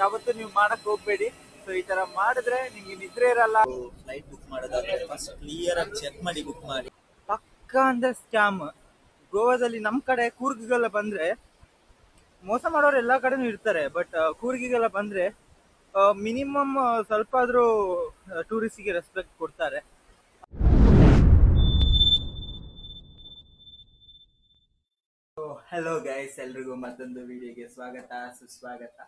ಯಾವತ್ತೂ ನೀವು ಮಾಡಕ್ ಹೋಗ್ಬೇಡಿ. ಸೊ ಈ ತರ ಮಾಡಿದ್ರೆ ನಿಮ್ಗೆ ನಿದ್ರೆ ಇರಲ್ಲ. ಫ್ಲೈಟ್ ಬುಕ್ ಮಾಡೋದಾದ್ರೆ ಫಸ್ಟ್ ಕ್ಲಿಯರ್ ಆಗಿ ಚೆಕ್ ಮಾಡಿ ಬುಕ್ ಮಾಡಿ. ಪಕ್ಕ ಅಂದ್ರೆ ಸ್ಕ್ಯಾಮ್ ಗೋವಾದಲ್ಲಿ ನಮ್ ಕಡೆ ಕೂರ್ಗಿಗೆಲ್ಲ ಬಂದ್ರೆ ಮೋಸ ಮಾಡೋರು ಎಲ್ಲಾ ಕಡೆನೂ ಇರ್ತಾರೆ. ಬಟ್ ಕೂರ್ಗಿಗೆಲ್ಲ ಬಂದ್ರೆ ಮಿನಿಮಮ್ ಸ್ವಲ್ಪ ಆದ್ರೂ ಟೂರಿಸ್ಟಿಗೆ ರೆಸ್ಪೆಕ್ಟ್ ಕೊಡ್ತಾರೆ. ಹಲೋ ಗೈಸ್ ಎಲ್ರಿಗೂ ಮತ್ತೊಂದು ವಿಡಿಯೋಗೆ ಸ್ವಾಗತ ಸುಸ್ವಾಗತ.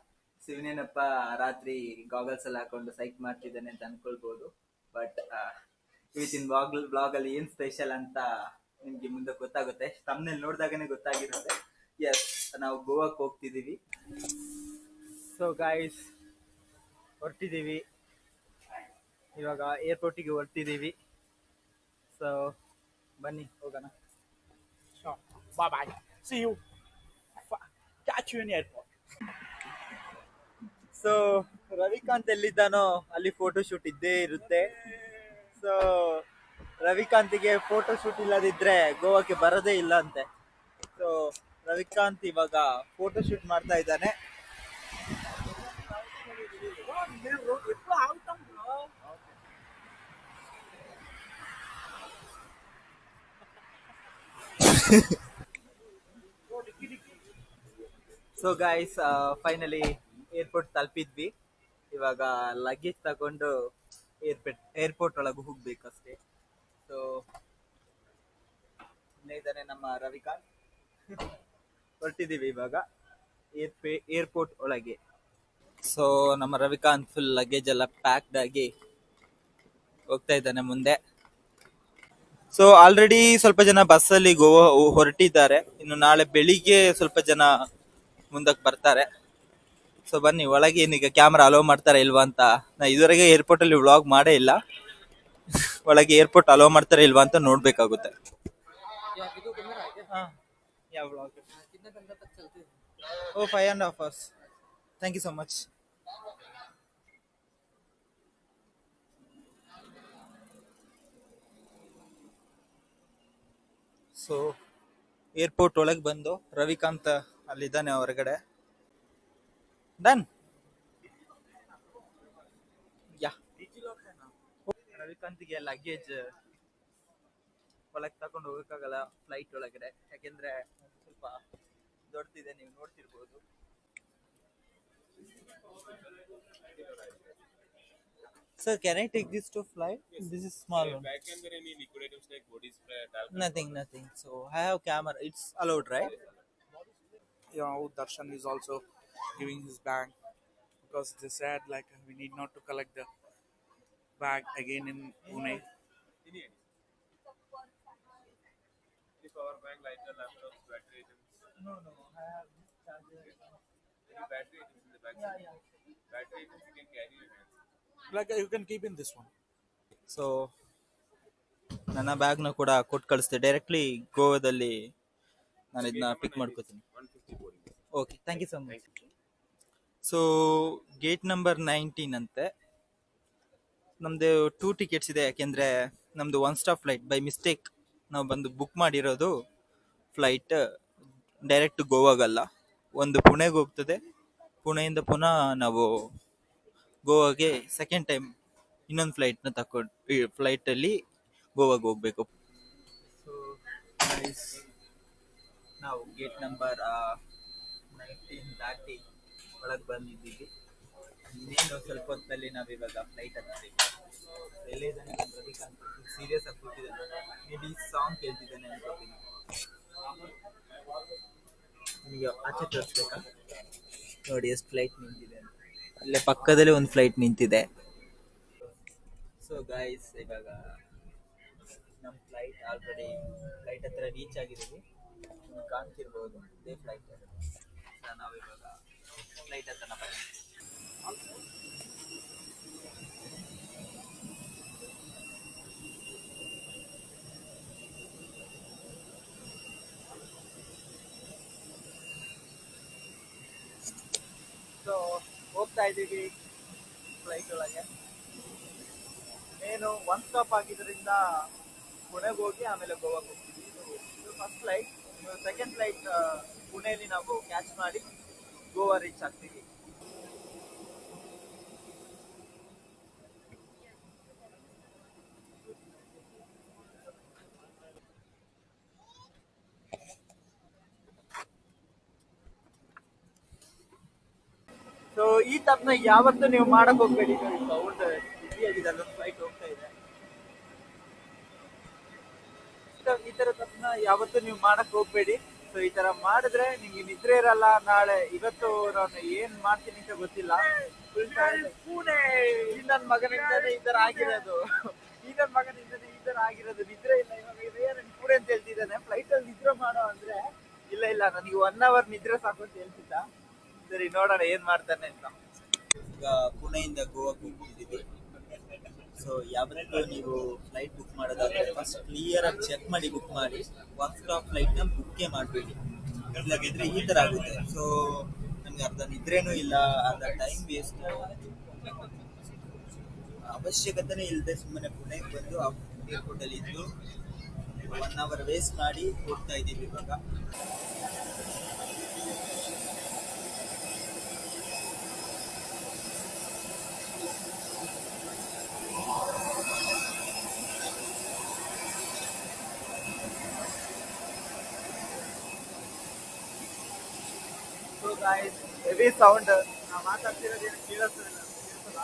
ಶಿವನೇನಪ್ಪ ರಾತ್ರಿ ಗಾಗಲ್ಸ್ ಎಲ್ಲ ಹಾಕೊಂಡು ಸೈಕ್ ಮಾಡ್ತಿದ್ದಾನೆ ಅಂತ ಅನ್ಕೊಳ್ಬಹುದು ಬಟ್ ಇವತ್ತಿನ ಬ್ಲಾಗ್ ಬ್ಲಾಗ್ ಅಲ್ಲಿ ಏನ್ ಸ್ಪೆಷಲ್ ಅಂತ ನಿಮ್ಗೆ ಮುಂದೆ ಗೊತ್ತಾಗುತ್ತೆ. ತಮ್ಮನೇಲಿ ನೋಡಿದಾಗನೇ ಗೊತ್ತಾಗಿರುತ್ತೆ. ಎಸ್ ನಾವು ಗೋವಾಕ್ ಹೋಗ್ತಿದೀವಿ ಸೊ ಗಾಯ್ಸ್ ಹೊರಟಿದೀವಿ ಇವಾಗ ಏರ್ಪೋರ್ಟಿಗೆ ಹೊರಟಿದೀವಿ ಸೊ ಬನ್ನಿ, ಹೋಗೋಣ. Sure. Bye see you catch you in airport. So Ravikanth ಎಲ್ಲಿದ್ದಾನೋ ಅಲ್ಲಿ ಫೋಟೋ ಶೂಟ್ ಇದ್ದೇ ಇರುತ್ತೆ. ಸೊ ರವಿಕಾಂತ್ಗೆ ಫೋಟೋ ಶೂಟ್ ಇಲ್ಲದಿದ್ರೆ ಗೋವಾಕ್ಕೆ ಬರೋದೇ ಇಲ್ಲ ಅಂತೆ. ಸೊ ರವಿಕಾಂತ್ ಇವಾಗ ಫೋಟೋ ಶೂಟ್ ಮಾಡ್ತಾ ಇದ್ದಾನೆ. ಸೊ ಗಾಯ್ಸ್ ಫೈನಲಿ ಏರ್ಪೋರ್ಟ್ ತಲುಪಿದ್ವಿ. ಇವಾಗ ಲಗೇಜ್ ತಗೊಂಡು ಏರ್ಪೋರ್ಟ್ ಏರ್ಪೋರ್ಟ್ ಒಳಗೆ ಹೋಗ್ಬೇಕಷ್ಟೇ ಸೊ ಇದ್ದಾನೆ ನಮ್ಮ ರವಿಕಾಂತ್. ಹೊರಟಿದ್ದೀವಿ ಇವಾಗ ಏರ್ಪೇ ಏರ್ಪೋರ್ಟ್ ಒಳಗೆ. ಸೊ ನಮ್ಮ ರವಿಕಾಂತ್ ಫುಲ್ ಲಗೇಜ್ ಎಲ್ಲ ಪ್ಯಾಕ್ಡ್ ಆಗಿ ಹೋಗ್ತಾ ಇದ್ದಾನೆ ಮುಂದೆ. ಸೊ ಆಲ್ರೆಡಿ ಸ್ವಲ್ಪ ಜನ ಬಸ್ಸಲ್ಲಿ ಗೋವಾ ಹೊರಟಿದ್ದಾರೆ. ಇನ್ನು ನಾಳೆ ಬೆಳಿಗ್ಗೆ ಸ್ವಲ್ಪ ಜನ ಮುಂದಕ್ಕೆ ಬರ್ತಾರೆ. ಸೊ ಬನ್ನಿ, ಒಳಗೆ ಏನೀಗ ಕ್ಯಾಮ್ರಾ ಅಲೋ ಮಾಡ್ತಾರೆ ಇಲ್ವಾ ಅಂತ. ನಾ ಇದುವರೆಗೆ ಏರ್ಪೋರ್ಟ್ ಅಲ್ಲಿ ವ್ಲಾಗ್ ಮಾಡೇ ಇಲ್ಲ. ಒಳಗೆ ಏರ್ಪೋರ್ಟ್ ಅಲೋ ಮಾಡ್ತಾರೆ ಇಲ್ವಾ ಅಂತ ನೋಡ್ಬೇಕಾಗುತ್ತೆ. ಓ five and half hours thank you so much so airport ಒಳಗೆ ಬಂದು ರವಿಕಾಂತ್ ಅಲ್ಲಿದ್ದಾನೆ ಹೊರಗಡೆ. ڈن یا ಡಿಜಿಟಲ್ ಫೋಟೋ ಲಗೇಜ್ ಕೊಲెక్ಟ್ ತಕೊಂಡು ಹೋಗೋಕ್ಕಾಗಲ್ಲ ಫ್ಲೈಟ್ ಒಳಗಡೆ. ಯಾಕೆಂದ್ರೆ ಸ್ವಲ್ಪ ದೊಡ್ಡದಿದೆ ನೀವು ನೋಡ್ತಿರಬಹುದು sir can I take this to flight this is small nothing nothing so I have camera it's allowed right You know, Darshan is also giving his bag because they said like we need not to collect the bag again in Pune. The power bank, lighter, laptops, battery items. No, no. I have this charger. Any battery items in the back? Yeah, yeah. Battery items you can carry in your hands. Like uh, you can keep in this one. So ನನ್ನ ಬ್ಯಾಗ್ನ ಕೂಡ ಕೊಟ್ಟು ಕಳಿಸ್ತೆ directly ಗೋವಾದಲ್ಲಿ ನಾನು ಇದನ್ನ pick ಮಾಡ್ಕೋತೀನಿ 150 boarding. Okay thank you so much so gate number nineteen ಅಂತೆ. ನಮ್ಮದು ಟೂ ಟಿಕೆಟ್ಸ್ ಇದೆ ಯಾಕೆಂದರೆ ನಮ್ದು one stop flight by mistake ನಾವು ಬಂದು ಬುಕ್ ಮಾಡಿರೋದು ಫ್ಲೈಟ್ ಡೈರೆಕ್ಟ್ ಗೋವಾಗಲ್ಲ ಒಂದು ಪುಣೆಗೆ ಹೋಗ್ತದೆ. ಪುಣೆಯಿಂದ ಪುನಃ ನಾವು ಗೋವಾಗೆ ಸೆಕೆಂಡ್ ಟೈಮ್ ಇನ್ನೊಂದು ಫ್ಲೈಟ್ನ ತಕೊಂಡು ಫ್ಲೈಟಲ್ಲಿ ಗೋವಾಗೆ ಹೋಗ್ಬೇಕು. ಸೊ ನಾವು ಗೇಟ್ ನಂಬರ್ ನೈನ್ಟೀನ್ ದಾಟಿ ಒಳಗೆ ಬಂದಿದ್ದೀವಿ. ಇನ್ನೇನು ಸ್ವಲ್ಪ ಹೊತ್ತಲ್ಲಿ ನಾವು ಇವಾಗ ಫ್ಲೈಟ್ ನಮ್ಮ ರವಿಕಾಂತ್ ಸೀರಿಯಸ್ ಆಗಿ ಕೂತಿದ್ದಾನೆ. ಮೇ ಬಿ ಸಾಂಗ್ ಕೇಳ್ತಿದ್ದಾನೆ ಅನ್ಕೋತೀನಿ ನಿಮಗೆ ಆಚೆ ತೋರಿಸ್ಬೇಕಾ? ನೋಡಿ ಎಷ್ಟು ಫ್ಲೈಟ್ ನಿಂತಿದೆ ಅಲ್ಲೇ ಪಕ್ಕದಲ್ಲೇ ಒಂದು ಫ್ಲೈಟ್ ನಿಂತಿದೆ. ಸೊ ಗಾಯ್ಸ್ ಇವಾಗ ನಮ್ಮ ಫ್ಲೈಟ್ ಆಲ್ರೆಡಿ ಫ್ಲೈಟ್ ಹತ್ರ ರೀಚ್ ಆಗಿದ್ದೀವಿ ಕಾಣ್ತಿರ್ಬೋದು ಇದೇ ಫ್ಲೈಟ್ ನಾವು ಇವಾಗ ಫ್ಲೈಟ್ ಬಂದ್ವಿ ಸೊ ಹೋಗ್ತಾ ಇದ್ದೀವಿ ಫ್ಲೈಟ್ ಒಳಗೆ. ಏನು ಒನ್ ಸ್ಟಾಪ್ ಆಗಿದ್ದರಿಂದ ಪುಣೆಗೆ ಹೋಗಿ ಆಮೇಲೆ ಗೋವಾಗೆ ಹೋಗ್ತೀವಿ. ಇದು ಫಸ್ಟ್ ಫ್ಲೈಟ್ ಸೆಕೆಂಡ್ ಫ್ಲೈಟ್ ಪುಣೆಯಲ್ಲಿ ನಾವು ಕ್ಯಾಚ್ ಮಾಡಿ ಗೋವಾ ರೀಚ್ ಆಗ್ತೀವಿ. ಸೊ ಈ ತಪ್ಪನ ಯಾವತ್ತೂ ನೀವು ಮಾಡಕ್ ಹೋಗ್ಬೇಡಿ. ಸೌಂಡ್ ಬಿಸಿಯಾಗಿದೆ ಅಲ್ಲೊಂದು ಫ್ಲೈಟ್ ಹೋಗ್ತಾ ಇದೆ. ಯಾವತ್ತೂ ನೀವು ಮಾಡಕ್ ಹೋಗ್ಬೇಡಿ. ಸೊ ಈ ತರ ಮಾಡಿದ್ರೆ ನಿಮ್ಗೆ ನಿದ್ರೆ ಇರಲ್ಲ. ನಾಳೆ ಇವತ್ತು ನಾನು ಏನ್ ಮಾಡ್ತೀನಿ ಅಂತ ಗೊತ್ತಿಲ್ಲ. ಪುಣೆ. ಈ ನನ್ ಮಗನಿಂದನೇ ಈ ತರ ಆಗಿರೋದು. ಈ ನನ್ ಮಗನಿಂದನೇ ಈ ತರ ಆಗಿರೋದು. ನಿದ್ರೆ ಇಲ್ಲ ಇವಾಗ ಏನು ಪೂರೆ ಅಂತ ಹೇಳ್ತಿದ್ದಾನೆ. ಫ್ಲೈಟ್ ಅಲ್ಲಿ ನಿದ್ರೆ ಮಾಡೋ ಅಂದ್ರೆ ಇಲ್ಲ ಇಲ್ಲ. ನನಗೆ ಒನ್ ಅವರ್ ನಿದ್ರೆ ಸಾಕು ಅಂತ ಹೇಳ್ತಿದ್ದ. ಸರಿ ನೋಡೋಣ ಏನ್ ಮಾಡ್ತಾನೆ ಅಂತ. ಈಗ ಪುಣೆಯಿಂದ ಗೋವಾಕ್ಕೆ ಹೋಗ್ತಿದ್ದೀವಿ. ಸೊ ಯಾವತ್ತೂ ನೀವು ಫ್ಲೈಟ್ ಬುಕ್ ಮಾಡೋದಾದ್ರೆ ಫಸ್ಟ್ ಕ್ಲಿಯರ್ ಆಗಿ ಚೆಕ್ ಮಾಡಿ ಬುಕ್ ಮಾಡಿ. ಒನ್ ಸ್ಟಾಪ್ ಫ್ಲೈಟ್ನ ಬುಕ್ಕೇ ಮಾಡಬೇಡಿ. ಇಲ್ಲಾಗಿದ್ರೆ ಈ ತರ ಆಗುತ್ತೆ. ಸೊ ನಮ್ಗೆ ಅರ್ಧ ನಿದ್ರೇನೂ ಇಲ್ಲ, ಅರ್ಧ ಟೈಮ್ ವೇಸ್ಟ್ ಅವಶ್ಯಕತೆನೇ ಇಲ್ಲದೆ ಸುಮ್ಮನೆ ಪುಣೆಗೆ ಬಂದು ಏರ್ಪೋರ್ಟ್ ಅಲ್ಲಿ ಇದ್ದು ಒನ್ ಅವರ್ ವೇಸ್ಟ್ ಮಾಡಿ ಹೋಗ್ತಾ ಇದ್ದೀವಿ ಇವಾಗ. ಹೆವಿ ಸೌಂಡ್ ನಾವು ಮಾತಾಡ್ತಿರೋದು ಏನು ಕೇಳಿಸ್ತಿಲ್ಲ. ಕೇಳಿಸಲ್ಲ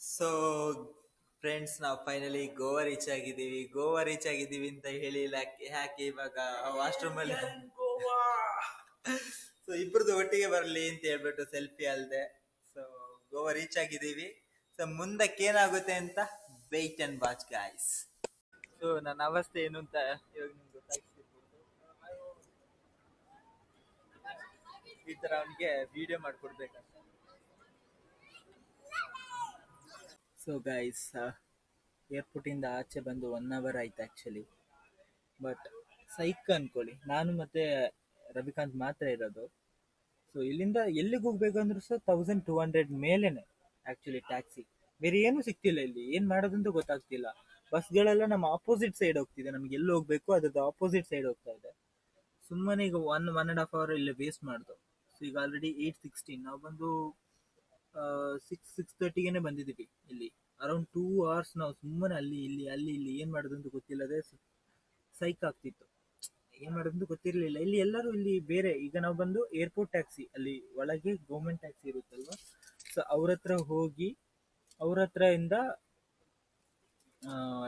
ಸೊ ಫ್ರೆಂಡ್ಸ್ ನಾವು ಫೈನಲಿ ಗೋವಾ ರೀಚ್ ಆಗಿದ್ದೀವಿ. ಗೋವಾ ರೀಚ್ ಆಗಿದ್ದೀವಿ ಅಂತ ಹೇಳಿ ಯಾಕೆ ಇವಾಗ ವಾಶ್ರೂಮ್ ಅಲ್ಲಿ? ಸೊ ಇಬ್ರದ್ದು ಒಟ್ಟಿಗೆ ಬರಲಿ ಅಂತ ಹೇಳ್ಬಿಟ್ಟು ಸೆಲ್ಫಿ ಅಲ್ಲದೆ ಸೊ ಗೋವಾ ರೀಚ್ ಆಗಿದ್ದೀವಿ. ಸೊ ಮುಂದಕ್ಕೆ ಏನಾಗುತ್ತೆ ಅಂತ? Wait and watch guys so ನನ್ನ ಅವಸ್ಥೆ ಏನು ಅಂತ ಇವಾಗ ನಿಮ್ಗೆ ಗೊತ್ತಾಗ್ತಿರ್ಬೋದು. ಈ ತರ ಅವನಿಗೆ ವಿಡಿಯೋ ಮಾಡ್ಕೊಡ್ಬೇಕಂತ. ಸೊ ಗೈಸ್ ಏರ್ಪೋರ್ಟಿಂದ ಆಚೆ ಬಂದು ಒನ್ ಅವರ್ ಆಯ್ತು ಆ್ಯಕ್ಚುಲಿ ಬಟ್ ಸೈಕ್ ಅಂದ್ಕೊಳ್ಳಿ ನಾನು ಮತ್ತೆ ರವಿಕಾಂತ್ ಮಾತ್ರ ಇರೋದು. ಸೊ ಇಲ್ಲಿಂದ ಎಲ್ಲಿಗೆ ಹೋಗ್ಬೇಕಂದ್ರೂ ಸಹ ತೌಸಂಡ್ ಟೂ ಹಂಡ್ರೆಡ್ ಮೇಲೇನೆ ಆ್ಯಕ್ಚುಲಿ ಟ್ಯಾಕ್ಸಿ ಬೇರೆ ಏನು ಸಿಗ್ತಿಲ್ಲ ಇಲ್ಲಿ. ಏನು ಮಾಡೋದಂತ ಗೊತ್ತಾಗ್ತಿಲ್ಲ. ಬಸ್ಗಳೆಲ್ಲ ನಮ್ಮ ಆಪೋಸಿಟ್ ಸೈಡ್ ಹೋಗ್ತಿದೆ. ನಮ್ಗೆ ಎಲ್ಲಿ ಹೋಗ್ಬೇಕು ಅದ್ರದ್ದು ಆಪೋಸಿಟ್ ಸೈಡ್ ಹೋಗ್ತಾ ಇದೆ. ಸುಮ್ಮನೆ ಈಗ one one and half hour ಇಲ್ಲಿ ವೇಸ್ಟ್ ಮಾಡ್ದು. ಸೊ ಈಗ ಆಲ್ರೆಡಿ ಏಯ್ಟ್ ಸಿಕ್ಸ್ಟೀನ್ ನಾವು ಬಂದು ಸಿಕ್ಸ್ ಸಿಕ್ಸ್ ತರ್ಟಿಗೆನೆ ಬಂದಿದ್ದೀವಿ ಇಲ್ಲಿ. ಅರೌಂಡ್ ಟೂ ಅವರ್ಸ್ ನಾವು ಸುಮ್ಮನೆ ಅಲ್ಲಿ, ಇಲ್ಲಿ ಅಲ್ಲಿ, ಇಲ್ಲಿ ಏನು ಮಾಡೋದು ಅಂತ ಗೊತ್ತಿಲ್ಲದೆ ಸೈಕ್ ಆಗ್ತಿತ್ತು. ಏನು ಮಾಡೋದು ಅಂತ ಗೊತ್ತಿರಲಿಲ್ಲ. ಇಲ್ಲಿ ಎಲ್ಲರೂ ಇಲ್ಲಿ ಬೇರೆ. ಈಗ ನಾವು ಬಂದು ಏರ್ಪೋರ್ಟ್ ಟ್ಯಾಕ್ಸಿ ಅಲ್ಲಿ ಒಳಗೆ ಗೌರ್ಮೆಂಟ್ ಟ್ಯಾಕ್ಸಿ ಇರುತ್ತಲ್ವ? ಸೊ ಅವ್ರ ಹತ್ರ ಹೋಗಿ ಅವ್ರ ಹತ್ರ ಇಂದ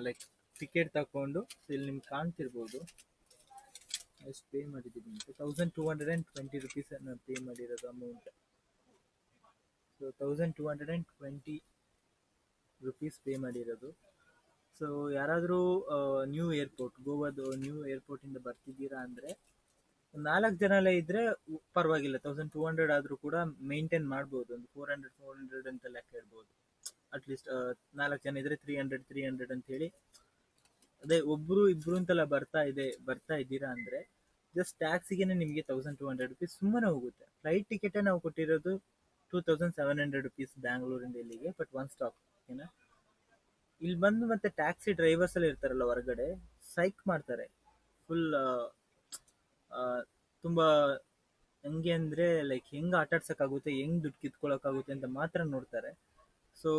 ಲೈಕ್ ಟಿಕೆಟ್ ತಗೊಂಡು ಇಲ್ಲಿ ನಿಮ್ಗೆ ಕಾಣ್ತಿರ್ಬೋದು. ಎಷ್ಟು ಪೇ ಮಾಡಿದ್ದೀನಿ ಅಂತ. Thousand two hundred and twenty rupees ನಾನು ಪೇ ಮಾಡಿರೋದು amount so thousand two hundred and twenty rupees pay ಮಾಡಿರೋದು. ಸೊ ಯಾರಾದರೂ ನ್ಯೂ ಏರ್ಪೋರ್ಟ್ ಗೋವಾದು ನ್ಯೂ ಏರ್ಪೋರ್ಟಿಂದ ಬರ್ತಿದ್ದೀರಾ ಅಂದರೆ ನಾಲ್ಕು ಜನ ಎಲ್ಲ ಇದ್ದರೆ ಪರವಾಗಿಲ್ಲ. ತೌಸಂಡ್ ಟೂ ಹಂಡ್ರೆಡ್ ಆದರೂ ಕೂಡ ಮೇಂಟೈನ್ ಮಾಡ್ಬೋದು. ಒಂದು ಫೋರ್ ಹಂಡ್ರೆಡ್ ಫೋರ್ ಹಂಡ್ರೆಡ್ ಅಂತ ಲೆಕ್ಕ ಇಡ್ಬೋದು ಅಟ್ಲೀಸ್ಟ್ ನಾಲ್ಕು ಜನ ಇದ್ರೆ ತ್ರೀ ಹಂಡ್ರೆಡ್ ತ್ರೀ ಹಂಡ್ರೆಡ್ ಅಂತ ಹೇಳಿ ಅದೇ ಒಬ್ರು ಇಬ್ರು ಅಂತೆಲ್ಲ ಬರ್ತಾ ಇದೆ, ಬರ್ತಾ ಇದ್ದೀರಾ ಅಂದ್ರೆ ಜಸ್ಟ್ ಟ್ಯಾಕ್ಸಿಗೆ ನಿಮಗೆ ತೌಸಂಡ್ ಟೂ ಹಂಡ್ರೆಡ್ ರುಪೀಸ್ ಸುಮ್ಮನೆ ಹೋಗುತ್ತೆ. ಫ್ಲೈಟ್ ಟಿಕೆಟೇ ನಾವು ಕೊಟ್ಟಿರೋದು two thousand seven hundred rupees ಬ್ಯಾಂಗ್ಳೂರಿಂದ ಇಲ್ಲಿಗೆ ಬಟ್ ಒನ್ ಸ್ಟಾಪ್ ಓಕೆನಾ ಇಲ್ಲಿ ಬಂದು ಮತ್ತೆ ಟ್ಯಾಕ್ಸಿ ಡ್ರೈವರ್ಸ್ ಎಲ್ಲ ಇರ್ತಾರಲ್ಲ ಹೊರಗಡೆ ಸೈಕ್ ಮಾಡ್ತಾರೆ. ಫುಲ್ ತುಂಬಾ ಹೆಂಗೆ ಅಂದ್ರೆ ಲೈಕ್ ಹೆಂಗೆ ಆಟಾಡ್ಸೋಕ್ಕಾಗುತ್ತೆ, ಹೆಂಗ್ ದುಡ್ಡು ಕಿತ್ಕೊಳ್ಳೋಕ್ಕಾಗುತ್ತೆ ಅಂತ ಮಾತ್ರ ನೋಡ್ತಾರೆ. ಸೊ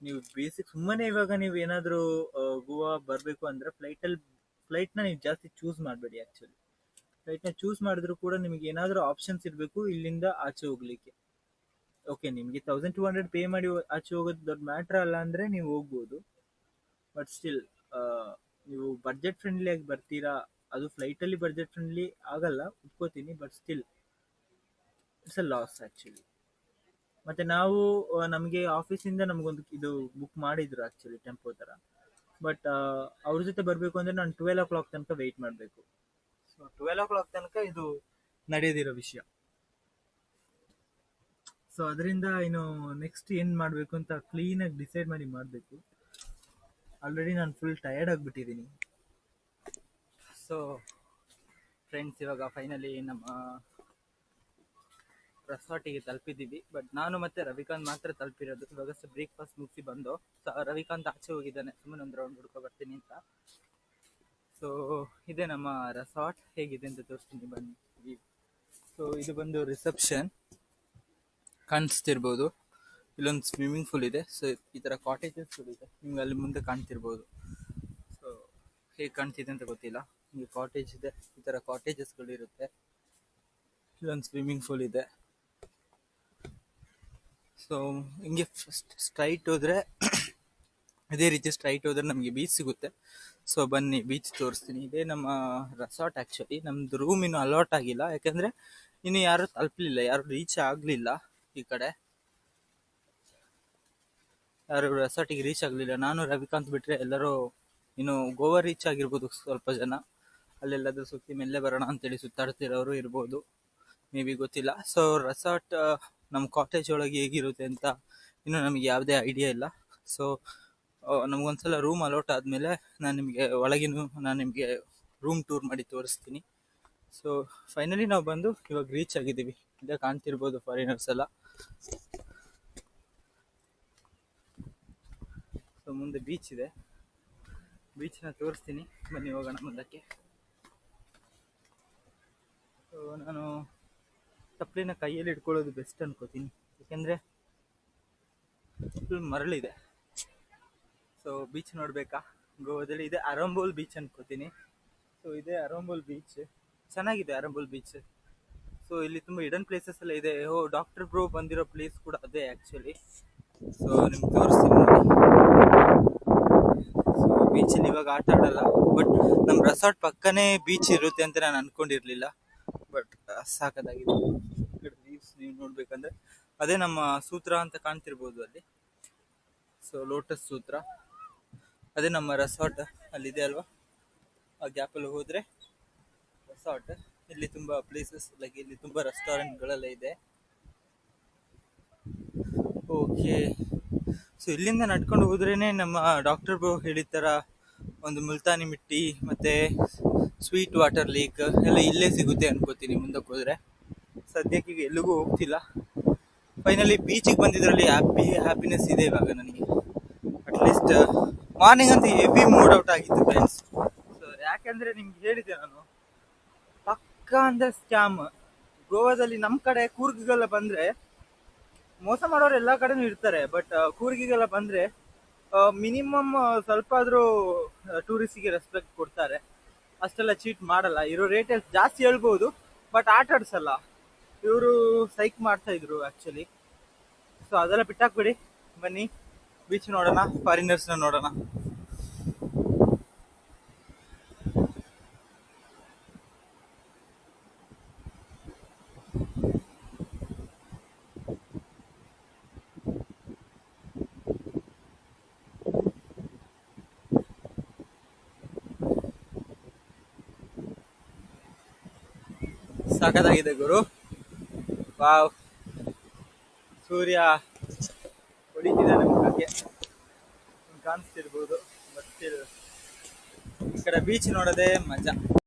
ನೀವು ಬೇಸಿಕ್ ಸುಮ್ಮನೆ ಇವಾಗ ನೀವು ಏನಾದರೂ ಗೋವಾ ಬರಬೇಕು ಅಂದರೆ ಫ್ಲೈಟಲ್ಲಿ ಫ್ಲೈಟ್ನ ನೀವು ಜಾಸ್ತಿ ಚೂಸ್ ಮಾಡಬೇಡಿ ಆ್ಯಕ್ಚುಲಿ ಫ್ಲೈಟ್ನ ಚೂಸ್ ಮಾಡಿದ್ರು ಕೂಡ ನಿಮಗೆ ಏನಾದರೂ ಆಪ್ಷನ್ಸ್ ಇರಬೇಕು ಇಲ್ಲಿಂದ ಆಚೆ ಹೋಗ್ಲಿಕ್ಕೆ. ಓಕೆ ನಿಮಗೆ ತೌಸಂಡ್ ಟೂ ಹಂಡ್ರೆಡ್ ಪೇ ಮಾಡಿ ಆಚೆ ಹೋಗೋದು ದೊಡ್ಡ ಮ್ಯಾಟ್ರ್ ಅಲ್ಲ ಅಂದರೆ ನೀವು ಹೋಗ್ಬೋದು. ಬಟ್ ಸ್ಟಿಲ್ ನೀವು ಬಜೆಟ್ ಫ್ರೆಂಡ್ಲಿ ಆಗಿ ಬರ್ತೀರಾ, ಅದು ಫ್ಲೈಟಲ್ಲಿ ಬಜೆಟ್ ಫ್ರೆಂಡ್ಲಿ ಆಗಲ್ಲ, ಉಟ್ಕೋತೀನಿ but still it's a loss actually ಮತ್ತು ನಾವು ನಮಗೆ ಆಫೀಸಿಂದ ನಮಗೊಂದು ಇದು ಬುಕ್ ಮಾಡಿದ್ರು ಆ್ಯಕ್ಚುಲಿ ಟೆಂಪೋ ಥರ. ಬಟ್ ಅವ್ರ ಜೊತೆ ಬರಬೇಕು ಅಂದರೆ ನಾನು ಟ್ವೆಲ್ ಓ ಕ್ಲಾಕ್ ತನಕ ವೆಯ್ಟ್ ಮಾಡಬೇಕು. ಸೊ ಟ್ವೆಲ್ ಓ ಕ್ಲಾಕ್ ತನಕ ಇದು ನಡೆಯದಿರೋ ವಿಷಯ. ಸೊ ಅದರಿಂದ ಇನ್ನು ನೆಕ್ಸ್ಟ್ ಏನು ಮಾಡಬೇಕು ಅಂತ ಕ್ಲೀನಾಗಿ ಡಿಸೈಡ್ ಮಾಡಿ ಮಾಡಬೇಕು. ಆಲ್ರೆಡಿ ನಾನು ಫುಲ್ ಟಯರ್ಡ್ ಆಗಿಬಿಟ್ಟಿದ್ದೀನಿ ಸೊ ಫ್ರೆಂಡ್ಸ್ ಇವಾಗ ಫೈನಲಿ ನಮ್ಮ ರೆಸಾರ್ಟಿಗೆ ತಲುಪಿದ್ದೀವಿ. ಬಟ್ ನಾನು ಮತ್ತೆ ರವಿಕಾಂತ್ ಮಾತ್ರ ತಲುಪಿರೋದು. ಇವಾಗ ಬ್ರೇಕ್ಫಾಸ್ಟ್ ಮುಗಿಸಿ ಬಂದು ರವಿಕಾಂತ್ ಆಚೆ ಹೋಗಿದ್ದಾನೆ. ಸುಮ್ಮನೆ ಒಂದು ರೌಂಡ್ ಹುಡ್ಕೊ ಬರ್ತೀನಿ ಅಂತ. ಸೊ ಇದೆ ನಮ್ಮ ರೆಸಾರ್ಟ್ ಹೇಗಿದೆ ಅಂತ ತೋರಿಸ್ತೀನಿ ಬನ್ನಿ. ಸೊ ಇದು ಬಂದು ರಿಸೆಪ್ಷನ್ ಕಾಣಿಸ್ತಿರ್ಬೋದು. ಇಲ್ಲೊಂದು ಸ್ವಿಮ್ಮಿಂಗ್ ಫೂಲ್ ಇದೆ. ಸೊ ಈ ಥರ ಕಾಟೇಜಸ್ ಇದೆ. ನಿಮ್ಗೆ ಅಲ್ಲಿ ಮುಂದೆ ಕಾಣ್ತಿರ್ಬೋದು. ಸೊ ಹೇಗೆ ಕಾಣ್ತಿದೆ ಅಂತ ಗೊತ್ತಿಲ್ಲ. ಈ ಕಾಟೇಜ್ ಇದೆ. ಈ ತರ ಕಾಟೇಜಸ್ಗಳು ಇರುತ್ತೆ ಇಲ್ಲೊಂದು ಸ್ವಿಮ್ಮಿಂಗ್ ಫೂಲ್ ಇದೆ. ಸೊ ಹಿಂಗೆ ಸ್ಟ್ರೈಟ್ ಹೋದ್ರೆ, ಅದೇ ರೀತಿ ಸ್ಟ್ರೈಟ್ ಹೋದ್ರೆ ನಮಗೆ ಬೀಚ್ ಸಿಗುತ್ತೆ. ಸೊ ಬನ್ನಿ ಬೀಚ್ ತೋರಿಸ್ತೀನಿ. ಇದೇ ನಮ್ಮ ರೆಸಾರ್ಟ್ ಆ್ಯಕ್ಚುಲಿ ನಮ್ದು ರೂಮ್ ಇನ್ನು ಅಲಾಟ್ ಆಗಿಲ್ಲ. ಯಾಕಂದ್ರೆ ಇನ್ನು ಯಾರು ತಲುಪಲಿಲ್ಲ, ಯಾರು ರೀಚ್ ಆಗಲಿಲ್ಲ ಈ ಕಡೆ. ಯಾರು ರೆಸಾರ್ಟಿಗೆ ರೀಚ್ ಆಗಲಿಲ್ಲ. ನಾನು, ರವಿಕಾಂತ್ ಬಿಟ್ಟರೆ ಎಲ್ಲರೂ ಇನ್ನು ಗೋವಾ ರೀಚ್ ಆಗಿರ್ಬೋದು ಸ್ವಲ್ಪ ಜನ. ಅಲ್ಲೆಲ್ಲಾದ್ರೂ ಸುತ್ತಿ ಮೆಲ್ಲೆ ಬರೋಣ ಅಂತೇಳಿ ಸುತ್ತಾಡ್ತಿರೋರು ಇರ್ಬೋದು. ಮೇ ಬಿ ಗೊತ್ತಿಲ್ಲ. ಸೊ ರೆಸಾರ್ಟ್ ನಮ್ಮ ಕಾಟೇಜ್ ಒಳಗೆ ಹೇಗಿರುತ್ತೆ ಅಂತ ಇನ್ನೂ ನಮಗೆ ಯಾವುದೇ ಐಡಿಯಾ ಇಲ್ಲ. ಸೊ ನಮಗೊಂದ್ಸಲ ರೂಮ್ ಅಲೋಟ್ ಆದಮೇಲೆ ನಾನು ನಿಮಗೆ ಒಳಗಿನ ನಾನು ನಿಮಗೆ ರೂಮ್ ಟೂರ್ ಮಾಡಿ ತೋರಿಸ್ತೀನಿ. ಸೊ ಫೈನಲಿ ನಾವು ಬಂದು ಇವಾಗ ರೀಚ್ ಆಗಿದ್ದೀವಿ. ಇಲ್ಲೇ ಕಾಣ್ತಿರ್ಬೋದು ಫಾರಿನರ್ಸ್ ಎಲ್ಲ. ಸೊ ಮುಂದೆ ಬೀಚ್ ಇದೆ. ಬೀಚ್ನ ತೋರಿಸ್ತೀನಿ. ಬನ್ನಿ ಹೋಗೋಣ ಮುಂದಕ್ಕೆ. ಸೊ ನಾನು ತಪ್ಪಲಿನ ಕೈಯಲ್ಲಿ ಇಟ್ಕೊಳ್ಳೋದು ಬೆಸ್ಟ್ ಅನ್ಕೋತೀನಿ. ಯಾಕೆಂದರೆ ಫುಲ್ ಮರಳಿದೆ. ಸೊ ಬೀಚ್ ನೋಡಬೇಕಾ? ಗೋವಾದಲ್ಲಿ ಇದೆ ಅರಂಬೋಲ್ ಬೀಚ್ ಅನ್ಕೋತೀನಿ. ಸೊ ಇದೆ ಅರಂಬೋಲ್ ಬೀಚ್ ಚೆನ್ನಾಗಿದೆ ಅರಂಬೋಲ್ ಬೀಚ್ ಸೊ ಇಲ್ಲಿ ತುಂಬ ಇಡನ್ ಪ್ಲೇಸಸ್ ಎಲ್ಲ ಇದೆ. ಓ ಡಾಕ್ಟರ್ ಬ್ರೋ ಬಂದಿರೋ ಪ್ಲೇಸ್ ಕೂಡ ಅದೇ ಆ್ಯಕ್ಚುಲಿ ಸೊ ನಿಮ್ಗೆ ತೋರಿಸ್ತೀನಿ ಸೊ ಬೀಚಲ್ಲಿ ಇವಾಗ ಆಟ ಆಡಲ್ಲ. ಬಟ್ ನಮ್ಮ ರೆಸಾರ್ಟ್ ಪಕ್ಕನೇ ಬೀಚ್ ಇರುತ್ತೆ ಅಂತ ನಾನು ಅನ್ಕೊಂಡಿರ್ಲಿಲ್ಲ. ಬಟ್ ಸಾಕದಾಗಿದೆ. ವ್ಯೂಸ್ ನೀವು ನೋಡ್ಬೇಕಂದ್ರೆ ಅದೇ ನಮ್ಮ ಸೂತ್ರ ಅಂತ ಕಾಣ್ತಿರ್ಬೋದು ಅಲ್ಲಿ. ಸೊ ಲೋಟಸ್ ಸೂತ್ರ. ಅದೇ ನಮ್ಮ ರೆಸಾರ್ಟ್ ಅಲ್ಲಿದೆ ಅಲ್ವಾ? ಆ ಗ್ಯಾಪಲ್ಲಿ ಹೋದ್ರೆ ರೆಸಾರ್ಟ್ ಇಲ್ಲಿ ತುಂಬಾ ಪ್ಲೇಸಸ್ ಲೈಕ್ ಇಲ್ಲಿ ತುಂಬಾ ರೆಸ್ಟೋರೆಂಟ್ಗಳೆಲ್ಲ ಇದೆ. ಓಕೆ ಸೊ ಇಲ್ಲಿಂದ ನಡ್ಕೊಂಡು ಹೋದ್ರೇನೆ ನಮ್ಮ ಡಾಕ್ಟರ್ ಹೇಳಿದ ಥರ ಒಂದು ಮುಲ್ತಾನಿ ಮಿಟ್ಟಿ ಮತ್ತೆ ಸ್ವೀಟ್ ವಾಟರ್ ಲೇಕ್ ಎಲ್ಲ ಇಲ್ಲೇ ಸಿಗುತ್ತೆ ಅನ್ಕೋತೀನಿ ಮುಂದಕ್ಕೆ ಹೋದ್ರೆ. ಸದ್ಯಕ್ಕೆ ಈಗ ಎಲ್ಲಿಗೂ ಹೋಗ್ತಿಲ್ಲ. ಫೈನಲಿ ಬೀಚಿಗೆ ಬಂದಿದ್ರಲ್ಲಿ ಹ್ಯಾಪಿ ಹ್ಯಾಪಿನೆಸ್ ಇದೆ ಇವಾಗ ನನಗೆ. ಅಟ್ಲೀಸ್ಟ್ ಮಾರ್ನಿಂಗ್ ಅಂತ ಹೆವಿ ಮೂಡ್ ಔಟ್ ಆಗಿತ್ತು ಫ್ರೆಂಡ್ಸ್ ಸೊ ಯಾಕೆಂದ್ರೆ ನಿಮ್ಗೆ ಹೇಳಿದೆ ನಾನು, ಪಕ್ಕ ಅಂದ್ರೆ ಸ್ಕ್ಯಾಮ್ ಗೋವಾದಲ್ಲಿ ನಮ್ಮ ಕಡೆ ಕೂರ್ಗಿಗೆಲ್ಲ ಬಂದ್ರೆ, ಮೋಸ ಮಾಡೋರು ಎಲ್ಲ ಕಡೆನೂ ಇರ್ತಾರೆ ಬಟ್ ಕೂರ್ಗಿಗೆಲ್ಲ ಬಂದ್ರೆ ಮಿನಿಮಮ್ ಸ್ವಲ್ಪ ಆದ್ರೂ ಟೂರಿಸ್ಟಿಗೆ ರೆಸ್ಪೆಕ್ಟ್ ಕೊಡ್ತಾರೆ. ಅಷ್ಟೆಲ್ಲ ಚೀಟ್ ಮಾಡಲ್ಲ. ಇರೋ ರೇಟ್ ಜಾಸ್ತಿ ಹೇಳ್ಬೋದು ಬಟ್ ಆಟ ಆಡ್ಸಲ್ಲ. ಇವರು ಸೈಕ್ ಮಾಡ್ತಾ ಇದ್ರು ಆಕ್ಚುಲಿ ಸೊ ಅದೆಲ್ಲ ಬಿಟ್ಟಾಕ್ಬಿಡಿ. ಬನ್ನಿ ಬೀಚ್ ನೋಡೋಣ ಫಾರಿನರ್ಸ್ನ ನೋಡೋಣ. ಸಾಕದಾಗಿದೆ ಗುರು. ವಾವ್. ಸೂರ್ಯ ಹೊಡಿತಿದ್ದಾನೆ ಮುಖಕ್ಕೆ. ಕಾಣಿಸ್ತಿರ್ಬೋದು ಬಟ್ ಈ ಕಡೆ ಬೀಚ್ ನೋಡೋದೇ ಮಜಾ.